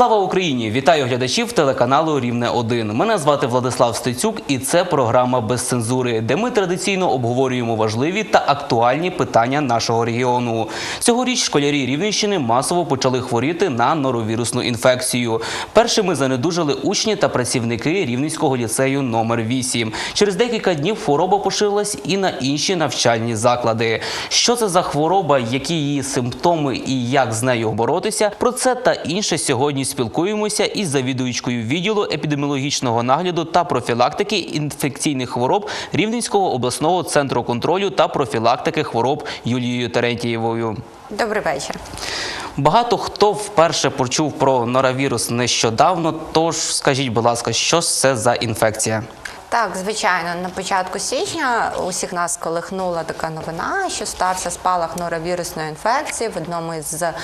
Слава Україні! Вітаю глядачів телеканалу Рівне 1 Мене звати Владислав Стецюк, і це програма без цензури, де ми традиційно обговорюємо важливі та актуальні питання нашого регіону. Цьогоріч школярі Рівненщини масово почали хворіти на норовірусну інфекцію. Першими занедужали учні та працівники Рівненського ліцею номер 8 Через декілька днів хвороба поширилась і на інші навчальні заклади. Що це за хвороба, які її симптоми і як з нею боротися? Про це та інше сьогодні спілкуємося із завідувачкою відділу епідеміологічного нагляду та профілактики інфекційних хвороб Рівненського обласного центру контролю та профілактики хвороб Юлією Терентієвою. Добрий вечір. Багато хто вперше почув про норавірус нещодавно. Тож скажіть, будь ласка, що це за інфекція? Так, звичайно, на початку січня усіх нас колихнула така новина, що стався спалах норовірусної інфекції в одному із е,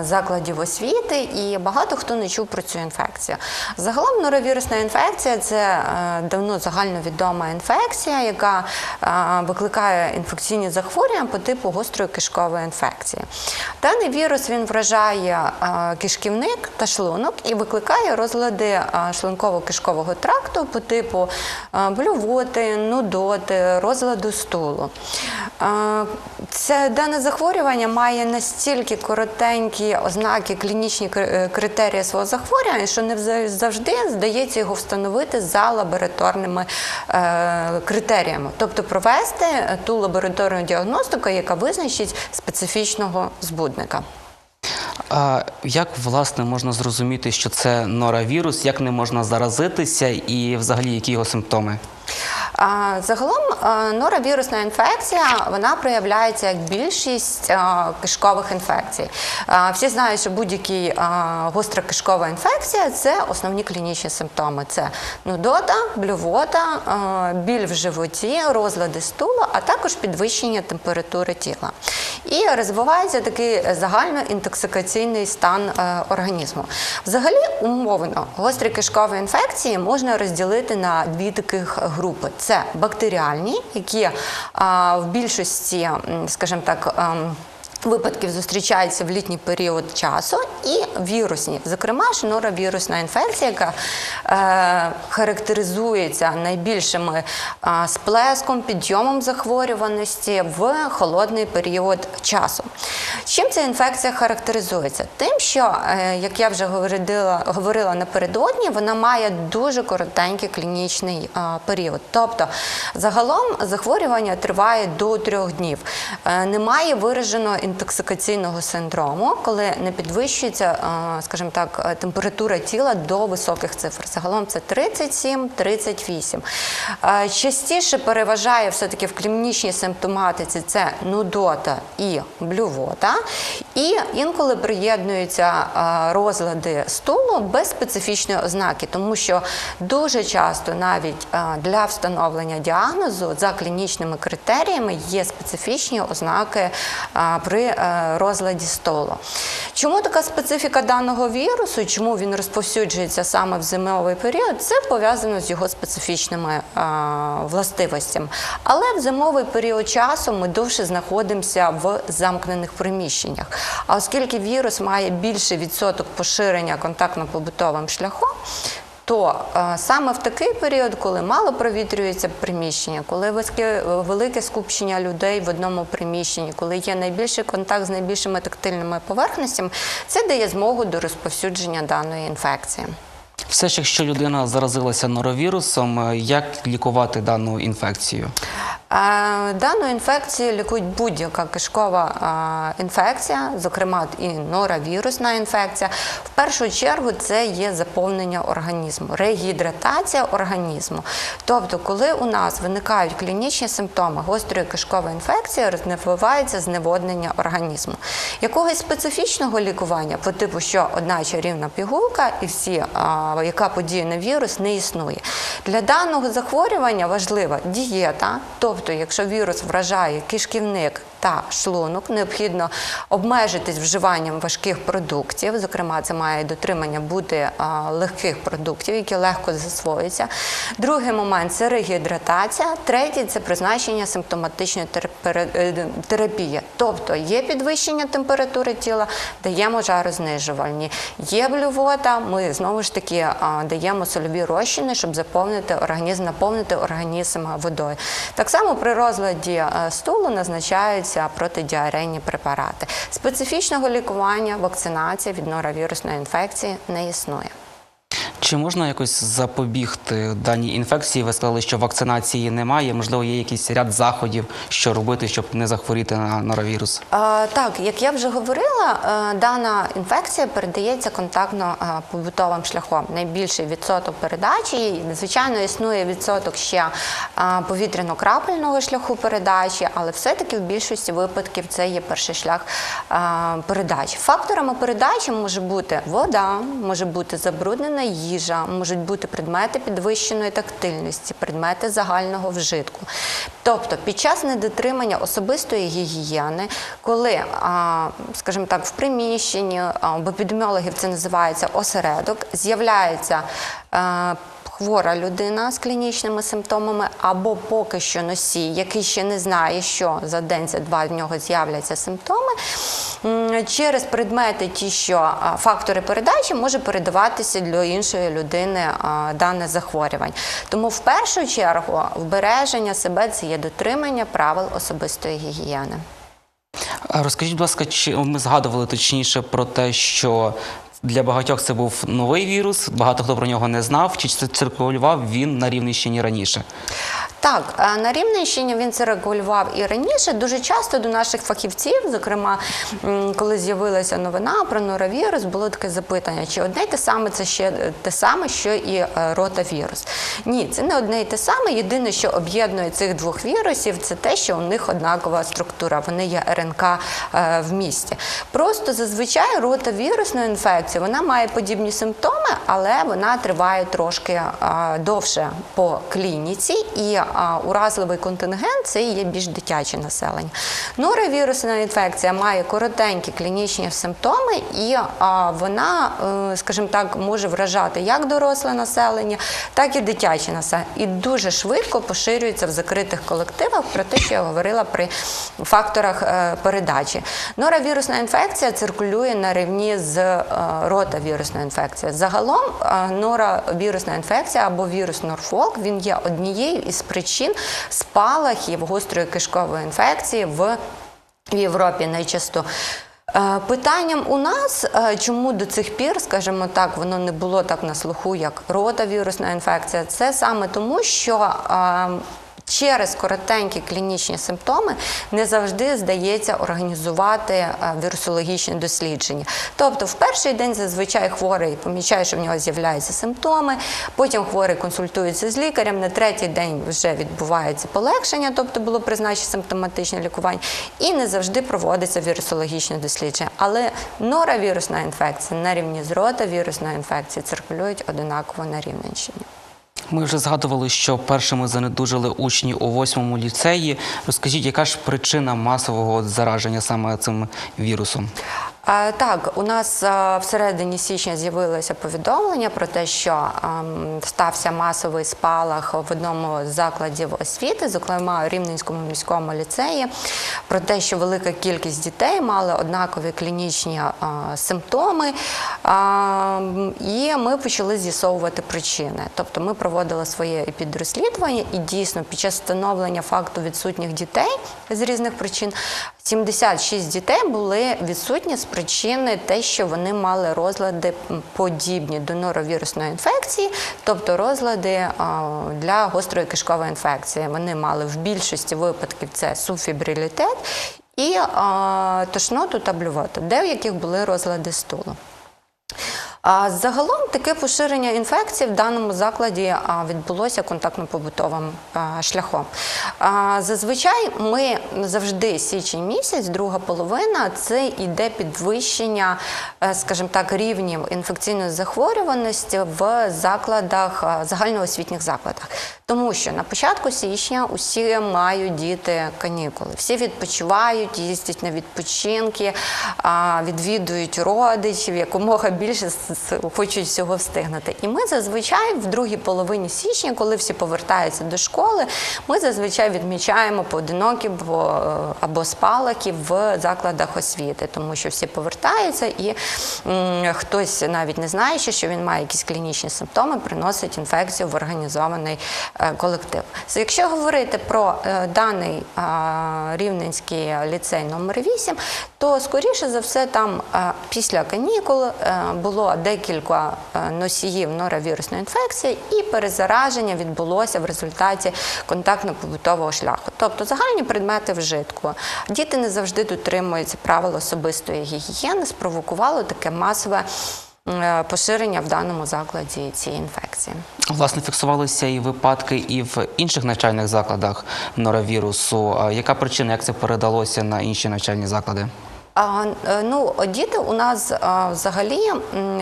закладів освіти, і багато хто не чув про цю інфекцію. Загалом норовірусна інфекція це е, давно загальновідома інфекція, яка е, викликає інфекційні захворювання по типу гострої кишкової інфекції. Даний вірус він вражає кишківник та шлунок і викликає розлади шлунково-кишкового тракту по типу блювоти, нудоти, розладу стулу. Це дане захворювання має настільки коротенькі ознаки, клінічні е, критерії свого захворювання, що не завжди здається його встановити за лабораторними е, критеріями, тобто провести ту лабораторну діагностику, яка визначить специфічного збудника. А як власне можна зрозуміти, що це норавірус, як не можна заразитися, і взагалі які його симптоми? Загалом норовірусна інфекція вона проявляється як більшість кишкових інфекцій. Всі знають, що будь-який е, гостра кишкова інфекція це основні клінічні симптоми: це нудота, блювота, біль в животі, розлади стулу, а також підвищення температури тіла. І розвивається такий загальноінтоксикаційний стан е, організму. Взагалі, умовно, гострі кишкові інфекції можна розділити на дві таких групи: це бактеріальні, які в більшості, скажімо так, ем, Випадків зустрічаються в літній період часу і вірусні, зокрема ж норовірусна інфекція, яка е, характеризується найбільшими е, сплеском, підйомом захворюваності в холодний період часу. Чим ця інфекція характеризується? Тим, що, е, як я вже говорила, говорила напередодні, вона має дуже коротенький клінічний е, період. Тобто, загалом захворювання триває до трьох днів. Е, Немає вираженого інтоксикаційного синдрому, коли не підвищується, е, скажімо так, е, температура тіла до високих цифр. Загалом це 37-38. Е, Частіше переважає все-таки в клінічній симптоматиці це нудота і блювота. І інколи приєднуються розлади стулу без специфічної ознаки, тому що дуже часто навіть для встановлення діагнозу за клінічними критеріями є специфічні ознаки е, е, розладі столу. Чому така специфіка даного вірусу? Чому він розповсюджується саме в зимовий період? Це пов'язано з його специфічними е, властивостями. Але в зимовий період часу ми довше знаходимося в замкнених приміщеннях. А оскільки вірус має більший відсоток поширення контактно-побутовим шляхом, то е, саме в такий період, коли мало провітрюється приміщення, коли велике скупчення людей в одному приміщенні, коли є найбільший контакт з найбільшими тактильними поверхностями, це дає змогу до розповсюдження даної інфекції. Все ж, якщо людина заразилася норовірусом, е, як лікувати дану інфекцію? Дану інфекцію лікують будь-яка кишкова інфекція, зокрема і норовірусна інфекція. В першу чергу це є заповнення організму, регідратація організму. Тобто, коли у нас виникають клінічні симптоми гострої кишкової інфекції, розвивається зневоднення організму. Якогось специфічного лікування по типу, що одна чарівна пігулка і всі, яка подіє на вірус, не існує. Для даного захворювання важлива дієта, тобто, якщо вірус вражає кишківник та шлунок. Необхідно обмежитись вживанням важких продуктів. Зокрема, це має дотримання бути легких продуктів, які легко засвоюються. Другий момент це регідратація. Третій це призначення симптоматичної е, терапії. Тобто є підвищення температури тіла, даємо жарознижувальні. Є блювота, ми знову ж таки даємо сольові розчини, щоб заповнити організм, наповнити організм водою. Так само при розладі е, стулу назначаються протидіарейні препарати. Специфічного лікування, вакцинація від норовірусної інфекції не існує. Чи можна якось запобігти даній інфекції? Ви сказали, що вакцинації немає. Можливо, є якийсь ряд заходів, що робити, щоб не захворіти на норовірус? Так, як я вже говорила, е, дана інфекція передається контактно е, побутовим шляхом. Найбільший відсоток передачі, звичайно, існує відсоток ще е, повітряно-крапельного шляху передачі, але все-таки в більшості випадків це є перший шлях передачі. Факторами передачі може бути вода, може бути забруднена їжа, можуть бути предмети підвищеної тактильності, предмети загального вжитку. Тобто, під час недотримання особистої гігієни, коли, скажімо так, в приміщенні в епідеміологів це називається осередок, з'являється е, хвора людина з клінічними симптомами, або поки що носій, який ще не знає, що за день, за два в нього з'являться симптоми. Через предмети, ті, що фактори передачі може передаватися для іншої людини дане захворювання. Тому в першу чергу вбереження себе це є дотримання правил особистої гігієни. Розкажіть, будь ласка, ми згадували точніше про те, що для багатьох це був новий вірус, багато хто про нього не знав, чи циркулював він на Рівненщині раніше? Так, е, на Рівненщині він це регулював і раніше. Дуже часто до наших фахівців, зокрема, коли з'явилася новина про норовірус, було таке запитання: чи одне й те саме це ще е, те саме, що і е, ротавірус? Ні, це не одне й те саме. Єдине, що об'єднує цих двох вірусів, це те, що у них однакова структура. Вони є РНК в місті. Просто зазвичай ротавірусна інфекція вона має подібні симптоми, але вона триває трошки е, довше по клініці, і е, уразливий контингент це є більш дитяче населення. Норовірусна інфекція має коротенькі клінічні симптоми, і е, вона, е, скажімо так, може вражати як доросле населення, так і дитяче населення. І дуже швидко поширюється в закритих колективах про те, що я говорила при факторах е, передачі. Норовірусна інфекція циркулює на рівні з ротавірусною інфекцією. Загалом е, норовірусна інфекція або вірус Норфолк він є однією із причин спалахів гострої кишкової інфекції в Європі найчасто. Е, Питанням у нас, е, чому до цих пір, скажімо так, воно не було так на слуху, як ротавірусна інфекція, це саме тому, що через коротенькі клінічні симптоми не завжди здається організувати е, вірусологічне дослідження. Тобто, в перший день зазвичай хворий помічає, що в нього з'являються симптоми, потім хворий консультується з лікарем, на третій день вже відбувається полегшення, тобто було призначено симптоматичне лікування, і не завжди проводиться вірусологічне дослідження. Але норовірусна інфекція на рівні з ротавірусною інфекцією циркулюють одинаково на Рівненщині. Ми вже згадували, що першими занедужили учні у восьмому ліцеї. Розкажіть, яка ж причина масового зараження саме цим вірусом? Е, Так, у нас е, всередині січня з'явилося повідомлення про те, що ем, стався масовий спалах в одному з закладів освіти, зокрема у Рівненському міському ліцеї, про те, що велика кількість дітей мали однакові клінічні е, симптоми. Ем, І ми почали з'ясовувати причини. Тобто ми проводили своє підрозслідування, і дійсно під час встановлення факту відсутніх дітей з різних причин 76 дітей були відсутні з причини те, що вони мали розлади подібні до норовірусної інфекції, тобто розлади для гострої кишкової інфекції. Вони мали в більшості випадків це субфібрилітет і тошноту та де в яких були розлади стулу. Загалом таке поширення інфекції в даному закладі відбулося контактно-побутовим шляхом. Зазвичай ми завжди січень місяць, друга половина, це йде підвищення, е, скажімо так, рівнів інфекційної захворюваності в закладах, загальноосвітніх закладах. Тому що на початку січня усі мають діти канікули, всі відпочивають, їздять на відпочинки, відвідують родичів, якомога більше хочуть всього встигнути. І ми зазвичай в другій половині січня, коли всі повертаються до школи, ми зазвичай відмічаємо поодинокі або, е, спалахи в закладах освіти, тому що всі повертаються, і хтось навіть не знаючи, що він має якісь клінічні симптоми, приносить інфекцію в організований е, колектив. Якщо говорити про е, даний рівненський ліцей номер 8, то скоріше за все там після канікул було декілька е, носіїв норовірусної інфекції, і перезараження відбулося в результаті контактно-побутового шляху. Тобто загальні предмети вжитку. Діти не завжди дотримуються правил особистої гігієни, спровокувало таке масове е, поширення в даному закладі цієї інфекції. Власне, фіксувалися і випадки і в інших навчальних закладах норовірусу. Яка причина, як це передалося на інші навчальні заклади? Е, ну, діти у нас а, взагалі,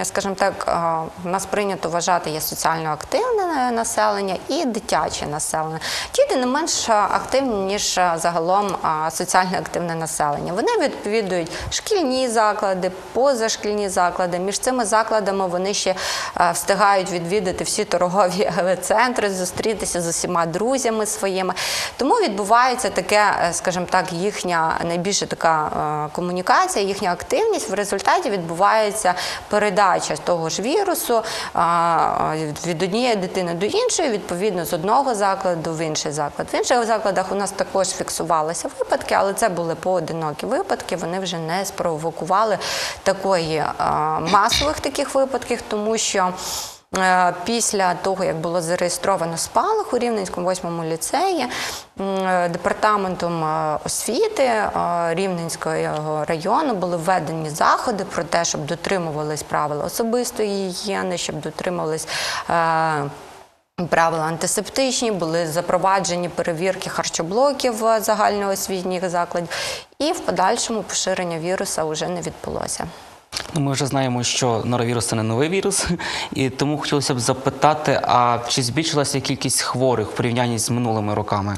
скажімо так, у нас прийнято вважати є соціально активне населення і дитяче населення. Діти не менш активні, ніж загалом соціально активне населення. Вони відповідують шкільні заклади, позашкільні заклади. Між цими закладами вони ще встигають відвідати всі торгові центри, зустрітися з усіма друзями своїми. Тому відбувається таке, е, скажімо так, їхня найбільше така е, комунікація, їхня активність. В результаті відбувається передача того ж вірусу від однієї дитини до іншої, відповідно з одного закладу в інший заклад. В інших закладах у нас також фіксувалися випадки, але це були поодинокі випадки. Вони вже не спровокували такої масових таких випадків, тому що. Е, Після того, як було зареєстровано спалах у Рівненському восьмому ліцеї, е, департаментом е, освіти Рівненського району були введені заходи про те, щоб дотримувались правил особистої гігієни, щоб дотримувались. Правила антисептичні, були запроваджені перевірки харчоблоків загальноосвітніх закладів, і в подальшому поширення віруса вже не відбулося. Ну, ми вже знаємо, що норовірус це не новий вірус, і тому хотілося б запитати: а чи збільшилася кількість хворих в порівнянні з минулими роками?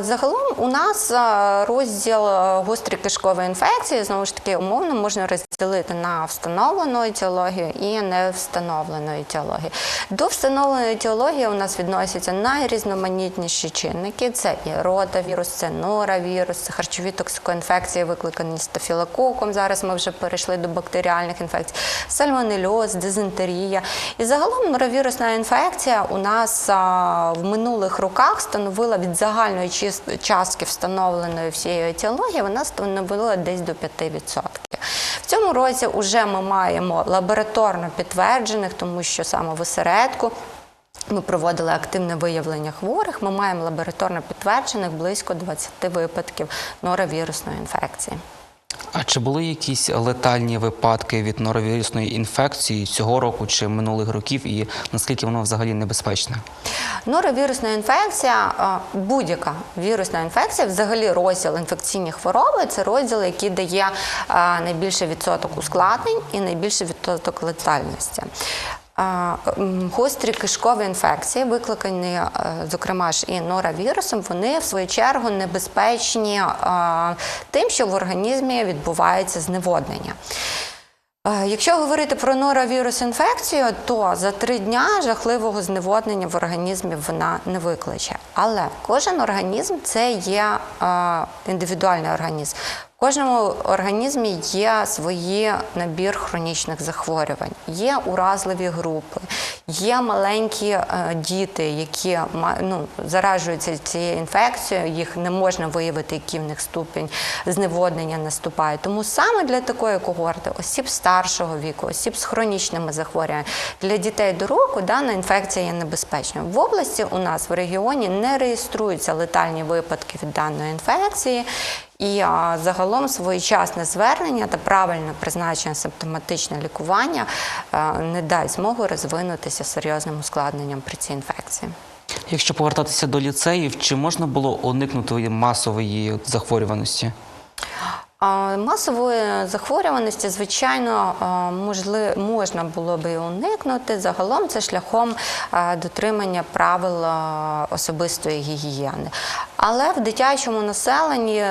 Загалом у нас розділ а, гострі кишкової інфекції знову ж таки умовно можна розділити на встановлену етіологію і невстановлену етіологію. До встановленої етіології у нас відносяться найрізноманітніші чинники: це і ротавірус, це норавірус, це харчові токсикоінфекції, викликані стафілококом. Зараз ми вже перейшли до бактеріальних інфекцій, сальмонельоз, дизентерія. І загалом норовірусна інфекція у нас в минулих роках становила від загальної чис- частки встановленої всієї етіології, вона становила десь до 5%. В цьому році вже ми маємо лабораторно підтверджених, тому що саме в осередку ми проводили активне виявлення хворих. Ми маємо лабораторно підтверджених близько 20 випадків норовірусної інфекції. А чи були якісь летальні випадки від норовірусної інфекції цього року чи минулих років, і наскільки воно взагалі небезпечне? Норовірусна інфекція, будь-яка вірусна інфекція, взагалі розділ інфекційні хвороби це розділ, який дає найбільший відсоток ускладнень і найбільший відсоток летальності. Гострі кишкові інфекції, викликані, е, зокрема ж і норовірусом, вони в свою чергу небезпечні тим, що в організмі відбувається зневоднення. Е, Якщо говорити про норовірус інфекцію, то за три дня жахливого зневоднення в організмі вона не викличе. Але кожен організм це є е, індивідуальний організм. В кожному організмі є свої набір хронічних захворювань, є уразливі групи, є маленькі е, діти, які ну, заражуються цією інфекцією, їх не можна виявити, який в них ступінь зневоднення наступає. Тому саме для такої когорти осіб старшого віку, осіб з хронічними захворюваннями, для дітей до року дана інфекція є небезпечною. В області у нас в регіоні не реєструються летальні випадки від даної інфекції. І а, загалом своєчасне звернення та правильне призначення симптоматичне лікування а, не дасть змогу розвинутися серйозним ускладненням при цій інфекції. Якщо повертатися до ліцеїв, чи можна було уникнути масової захворюваності? Масової захворюваності, звичайно, а, можли, можна було би уникнути. Загалом це шляхом дотримання правил особистої гігієни. Але в дитячому населенні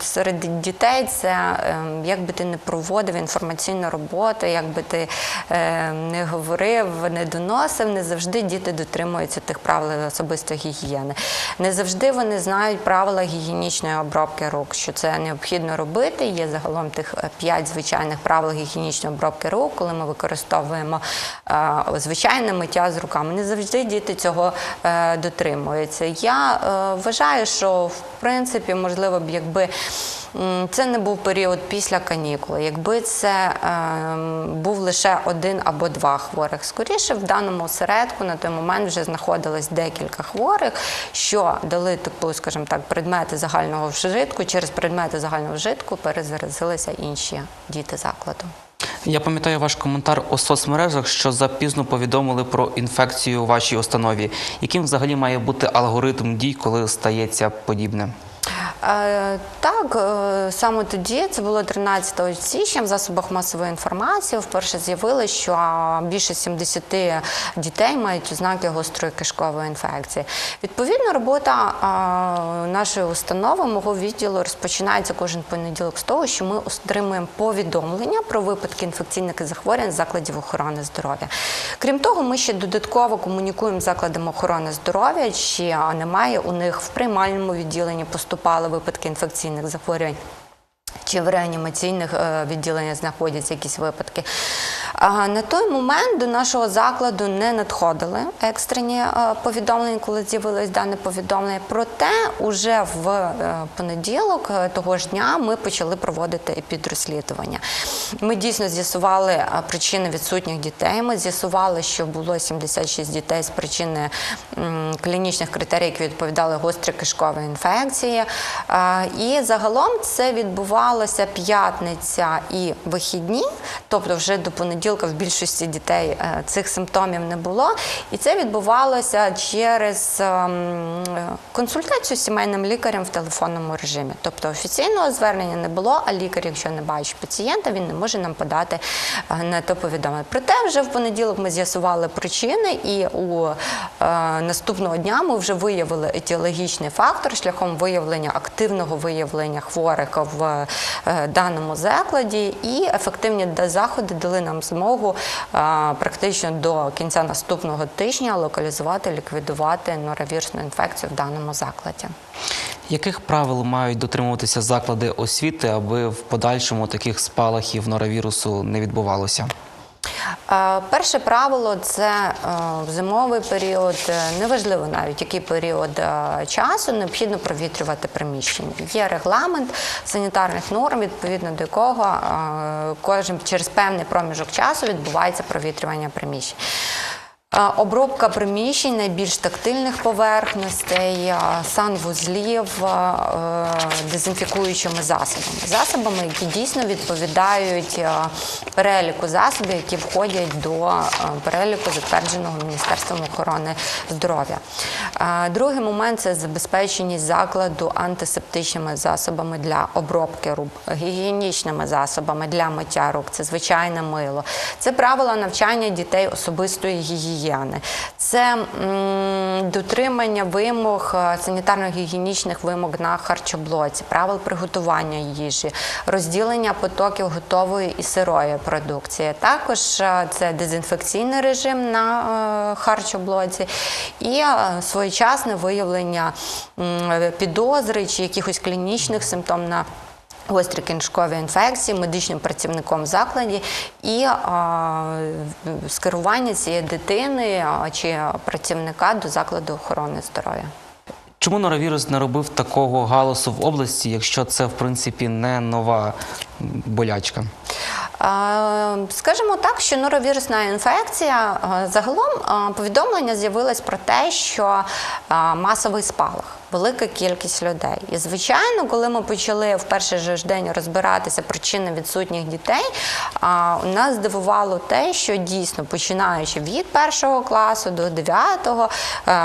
серед дітей це е, як би ти не проводив інформаційну роботу, як би ти е, не говорив, не доносив, не завжди діти дотримуються тих правил особистої гігієни. Не завжди вони знають правила гігієнічної обробки рук, що це необхідно робити. Є загалом тих е, п'ять звичайних правил гігієнічної обробки рук, коли ми використовуємо е, звичайне миття з руками. Не завжди діти цього е, дотримуються. Я вважаю, що в принципі можливо б якби. Це не був період після канікули. Якби це е, був лише один або два хворих. Скоріше в даному осередку на той момент вже знаходилось декілька хворих, що дали таку, скажімо так, предмети загального вжитку. Через предмети загального вжитку перезаразилися інші діти закладу. Я пам'ятаю ваш коментар у соцмережах, що запізно повідомили про інфекцію у вашій установі. Яким взагалі має бути алгоритм дій, коли стається подібне? Так, е, саме тоді, це було 13 січня, в засобах масової інформації вперше з'явилося, що більше 70 дітей мають ознаки гострої кишкової інфекції. Відповідно, робота нашої установи, мого відділу, розпочинається кожен понеділок з того, що ми отримуємо повідомлення про випадки інфекційних захворювань закладів охорони здоров'я. Крім того, ми ще додатково комунікуємо з закладами охорони здоров'я, чи немає у них в приймальному відділенні поступали випадки інфекційних захворювань. Чи в реанімаційних е, відділеннях знаходяться якісь випадки. На той момент до нашого закладу не надходили екстрені е, повідомлення, коли з'явилось дане повідомлення. Проте, уже в е, понеділок е, того ж дня ми почали проводити епідрозслідування. Ми дійсно з'ясували причини відсутніх дітей. Ми з'ясували, що було 76 дітей з причини клінічних критерій, які відповідали гострій кишковій інфекції. І загалом це відбувалося п'ятниця і вихідні, тобто вже до понеділка в більшості дітей е, цих симптомів не було. І це відбувалося через ем, консультацію з сімейним лікарем в телефонному режимі. Тобто офіційного звернення не було, а лікар, якщо не бачить пацієнта, він не може нам подати е, на то повідомлення. Проте вже в понеділок ми з'ясували причини, і у е, наступного дня ми вже виявили етіологічний фактор шляхом виявлення активного виявлення хворих в даному закладі, і ефективні заходи дали нам змогу е, практично до кінця наступного тижня локалізувати, ліквідувати норовірусну інфекцію в даному закладі. Яких правил мають дотримуватися заклади освіти, аби в подальшому таких спалахів норовірусу не відбувалося? Е, Перше правило це е, в зимовий період, е, неважливо навіть який період е, часу, необхідно провітрювати приміщення. Є регламент санітарних норм, відповідно до якого е, кожен через певний проміжок часу відбувається провітрювання приміщень. Обробка приміщень найбільш тактильних поверхностей, санвузлів е, дезінфікуючими засобами. Засобами, які дійсно відповідають переліку засобів, які входять до переліку, затвердженого Міністерством охорони здоров'я. Другий момент це забезпеченість закладу антисептичними засобами для обробки рук, гігієнічними засобами для миття рук. Це звичайне мило. Це правила навчання дітей особистої гігієни. Це дотримання вимог е, санітарно-гігієнічних вимог на харчоблоці, правил приготування їжі, розділення потоків готової і сирої продукції. Також е, це дезінфекційний режим на е, харчоблоці і своєчасне виявлення підозри чи якихось клінічних симптом на Гострі кишкові інфекції медичним працівником закладі і а, скерування цієї дитини чи працівника до закладу охорони здоров'я. Чому норовірус не робив такого галасу в області, якщо це в принципі не нова болячка? Скажімо так, що норовірусна інфекція загалом повідомлення з'явилось про те, що масовий спалах. Велика кількість людей. І звичайно, коли ми почали в перший же ж день розбиратися причини відсутніх дітей, у нас здивувало те, що дійсно починаючи від першого класу до дев'ятого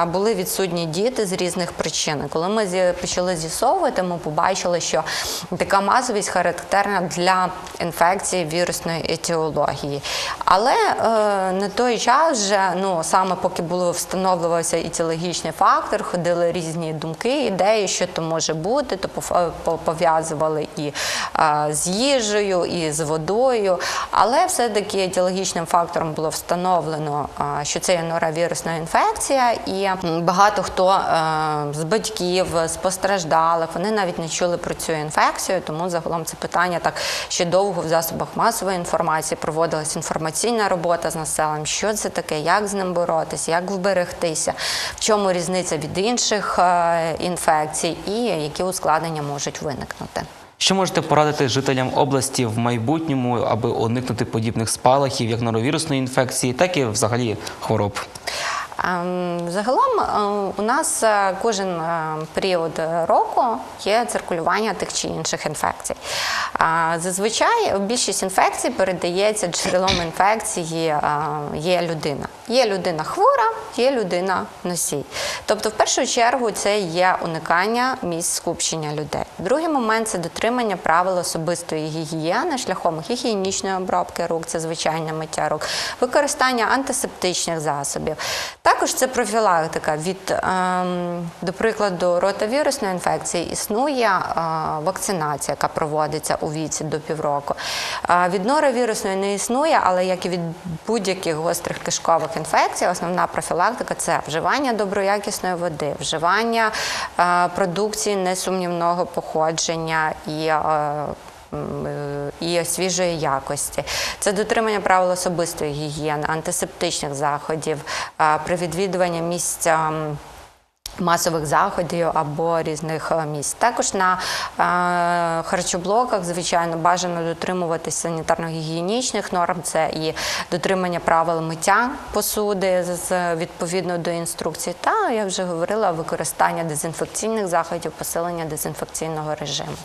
були відсутні діти з різних причин. Коли ми почали з'ясовувати, ми побачили, що така масовість характерна для інфекції вірусної етіології. Але е, на той час вже ну саме поки було встановлювався етіологічний фактор, ходили різні думки, ідеї, що то може бути, то пов'язували і е, з їжею, і з водою. Але все-таки етіологічним фактором було встановлено, е, що це є норовірусна інфекція, і багато хто е, з батьків, з постраждалих, вони навіть не чули про цю інфекцію, тому загалом це питання так ще довго в засобах масової інформації проводилась інформаційна робота з населенням, що це таке, як з ним боротися, як вберегтися, в чому різниця від інших е, інфекцій? І які ускладнення можуть виникнути. Що можете порадити жителям області в майбутньому, аби уникнути подібних спалахів, як норовірусної інфекції, так і взагалі хвороб? Ем, Загалом е, у нас е, кожен е, період року є циркулювання тих чи інших інфекцій. Зазвичай більшість інфекцій передається джерелом інфекції є людина. Є людина хвора, є людина носій. Тобто, в першу чергу, це є уникання місць скупчення людей. Другий момент це дотримання правил особистої гігієни шляхом гігієнічної обробки рук, це звичайне миття рук, використання антисептичних засобів. Також це профілактика від, ем, до прикладу, ротавірусної інфекції існує е, вакцинація, яка проводиться у віці до півроку. Е, від норовірусної не існує, але як і від будь-яких гострих кишкових інфекцій, основна профілактика це вживання доброякісної води, вживання е, продукції несумнівного походження і. Е, і свіжої якості. Це дотримання правил особистої гігієни, антисептичних заходів, е, при відвідуванні місць. ем, Масових заходів або різних е, місць. Також на е, харчоблоках, звичайно, бажано дотримуватися санітарно-гігієнічних норм. Це і дотримання правил миття посуди з відповідно до інструкцій, та я вже говорила, використання дезінфекційних заходів, посилення дезінфекційного режиму.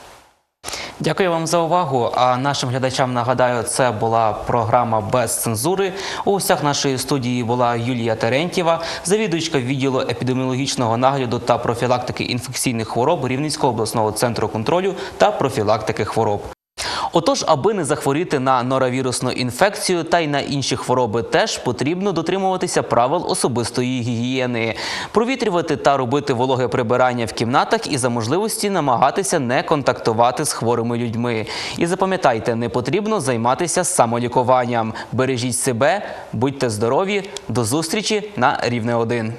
Дякую вам за увагу. А нашим глядачам нагадаю, це була програма без цензури. У гостях нашої студії була Юлія Терентєва, завідувачка відділу епідеміологічного нагляду та профілактики інфекційних хвороб Рівненського обласного центру контролю та профілактики хвороб. Отож, аби не захворіти на норовірусну інфекцію та й на інші хвороби, теж потрібно дотримуватися правил особистої гігієни, провітрювати та робити вологе прибирання в кімнатах і за можливості намагатися не контактувати з хворими людьми. І запам'ятайте, не потрібно займатися самолікуванням. Бережіть себе, будьте здорові, до зустрічі на рівне 1.